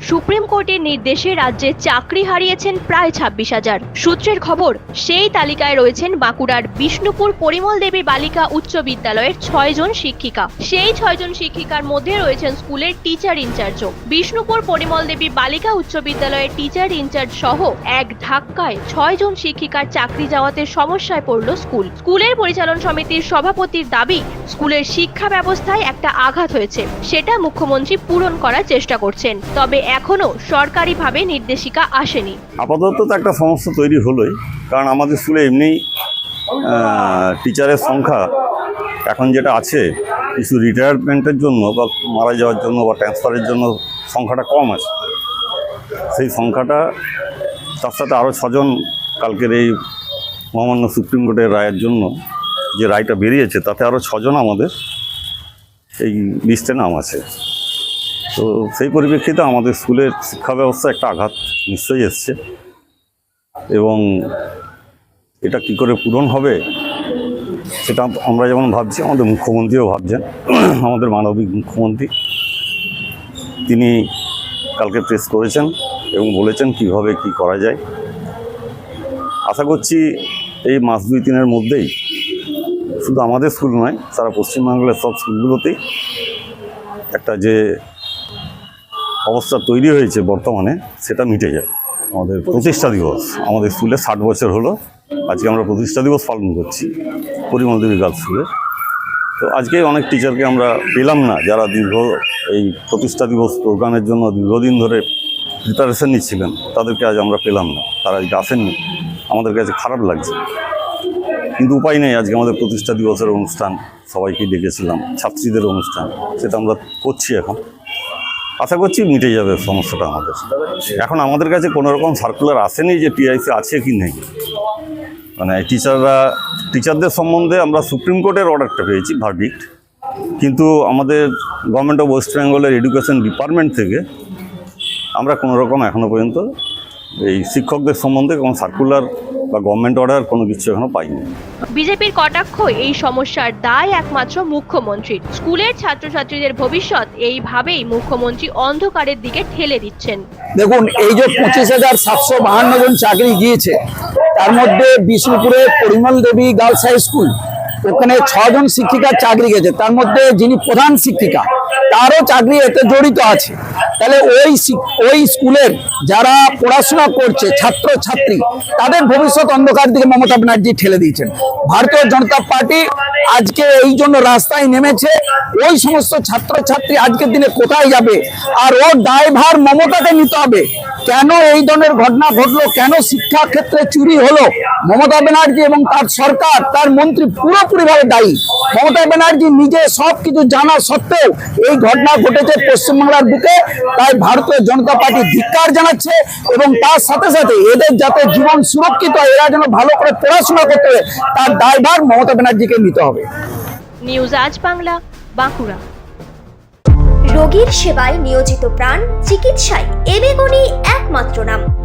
Supreme কোর্টের নির্দেশে রাজ্যে চাকরি হারিয়েছেন প্রায় ছাব্বিশ হাজার। সূত্রের খবর, সেই তালিকায় রয়েছেন বাঁকুড়ার বিষ্ণুপুর পরিমল দেবী বালিকা উচ্চ বিদ্যালয়ের ছয়জন শিক্ষিকা। সেই ছয়জন শিক্ষিকার মধ্যে রয়েছেন স্কুলের টিচার ইনচার্জও বিষ্ণুপুর পরিমল দেবী বালিকা উচ্চ বিদ্যালয়ের টিচার ইনচার্জ সহ এক ধাক্কায় ছয়জন শিক্ষিকার চাকরি যাওয়াতে সমস্যায় পড়ল স্কুল। স্কুলের পরিচালন সমিতির সভাপতির দাবি, স্কুলের শিক্ষা ব্যবস্থায় একটা আঘাত হয়েছে। সেটা মুখ্যমন্ত্রী পূরণ করার চেষ্টা করছেন। তবে এখনও সরকারিভাবে নির্দেশিকা আসেনি। আপাতত তো একটা সমস্যা তৈরি হলোই, কারণ আমাদের স্কুলে এমনি টিচারের সংখ্যা এখন যেটা আছে, কিছু রিটায়ারমেন্টের জন্য বা মারা যাওয়ার জন্য বা ট্রান্সফারের জন্য সংখ্যাটা কম আছে। সেই সংখ্যাটা, তার সাথে আরও ছজন কালকের এই মহামান্য সুপ্রিম কোর্টের রায়ের জন্য যে রায়টা বেরিয়েছে, তাতে আরও ছজন আমাদের এই লিস্টে নাম আছে। তো সেই পরিপ্রেক্ষিতে আমাদের স্কুলের শিক্ষা ব্যবস্থা একটা আঘাত নিশ্চয়ই এসছে। এবং এটা কি করে পূরণ হবে, সেটা আমরা যেমন ভাবছি, আমাদের মুখ্যমন্ত্রীও ভাবছেন। আমাদের মানবিক মুখ্যমন্ত্রী, তিনি কালকে প্রেস করেছেন এবং বলেছেন কীভাবে কি করা যায়। আশা করছি এই মাস দুই তিনের মধ্যেই, শুধু আমাদের স্কুল নয়, সারা পশ্চিমবাংলার সব স্কুলগুলোতেই একটা যে অবস্থা তৈরি হয়েছে বর্তমানে, সেটা মিটে যায় আমাদের প্রতিষ্ঠা দিবস, আমাদের স্কুলে ষাট বছর হলো। আজকে আমরা প্রতিষ্ঠা দিবস পালন করছি, পরিমল দেবী গার্লস স্কুলে। তো আজকে অনেক টিচারকে আমরা পেলাম না, যারা দীর্ঘ এই প্রতিষ্ঠা দিবস প্রোগ্রামের জন্য দীর্ঘদিন ধরে প্রিপারেশন নিচ্ছিলেন, তাদেরকে আজ আমরা পেলাম না। তারা আজকে আসেননি। আমাদের কাছে খারাপ লাগছে। কিন্তু উপায় নেই, আজকে আমাদের প্রতিষ্ঠা দিবসের অনুষ্ঠান সবাইকে ডেকেছিলাম, ছাত্রীদের অনুষ্ঠান, সেটা আমরা করছি এখন। আশা করছি মিটে যাবে সমস্যাটা আমাদের। এখন আমাদের কাছে কোনো রকম সার্কুলার আসেনি যে টিআইসি আছে কি নেই। মানে টিচাররা টিচারদের সম্বন্ধে আমরা সুপ্রিম কোর্টের অর্ডারটা পেয়েছি ভার্ডিক্ট কিন্তু আমাদের গভর্নমেন্ট অফ ওয়েস্ট বেঙ্গলের এডুকেশন ডিপার্টমেন্ট থেকে আমরা কোনো রকম এখনও পর্যন্ত এই শিক্ষকদের সম্বন্ধে কোনো সার্কুলার বা গভর্নমেন্ট অর্ডার কোনো কিছু এখনও পাইনি। বিজেপির কটাক্ষ এই সমস্যার দায় একমাত্র মুখ্যমন্ত্রীর। স্কুলের ছাত্রছাত্রীদের ভবিষ্যৎ এইভাবেই মুখ্যমন্ত্রী অন্ধকারের দিকে ঠেলে দিচ্ছেন। দেখুন এই যে পঁচিশ হাজার সাতশো বাহান্ন জন চাকরি গিয়েছে তার মধ্যে বিষ্ণুপুরে Parimal Debi girls high school ওখানে ছজন শিক্ষিকার চাকরি গেছে তার মধ্যে যিনি প্রধান শিক্ষিকা তারও চাকরি এতে জড়িত আছে। তাহলে ওই ওই স্কুলের যারা পড়াশোনা করছে ছাত্র ছাত্রী তাদের ভবিষ্যৎ অন্ধকার দিকে মমতা ব্যানার্জি ঠেলে দিয়েছেন। ভারতীয় জনতা পার্টি আজকে এই জন্য রাস্তায় নেমেছে। ওই সমস্ত ছাত্রছাত্রী আজকের দিনে কোথায় যাবে? আর ওর দায়ভার মমতাকে নিতে হবে। কেন এই ধরনের ঘটনা ঘটলো? কেন শিক্ষা ক্ষেত্রে চুরি হলো? মমতা ব্যানার্জি এবং তার সরকার, তার মন্ত্রী পুরোপুরিভাবে দায়ী। মমতা ব্যানার্জি নিজে সব কিছু জানা সত্ত্বেও এই ঘটনা ঘটেছে পশ্চিমবাংলার বুকে তাই ভারতীয় জনতা পার্টি ধিক্কার জানাচ্ছে এবং তার সাথে সাথে এদের যাতে জীবন সুরক্ষিত হয় এরা যেন ভালো করে পড়াশোনা করতে হবে তার দায়ভার মমতা ব্যানার্জিকে নিতে হবে। নিউজ আজ বাংলা বাঁকুড়া। রোগীর সেবায় নিয়োজিত প্রাণ চিকিৎসায় এবেগুনি একমাত্র নাম।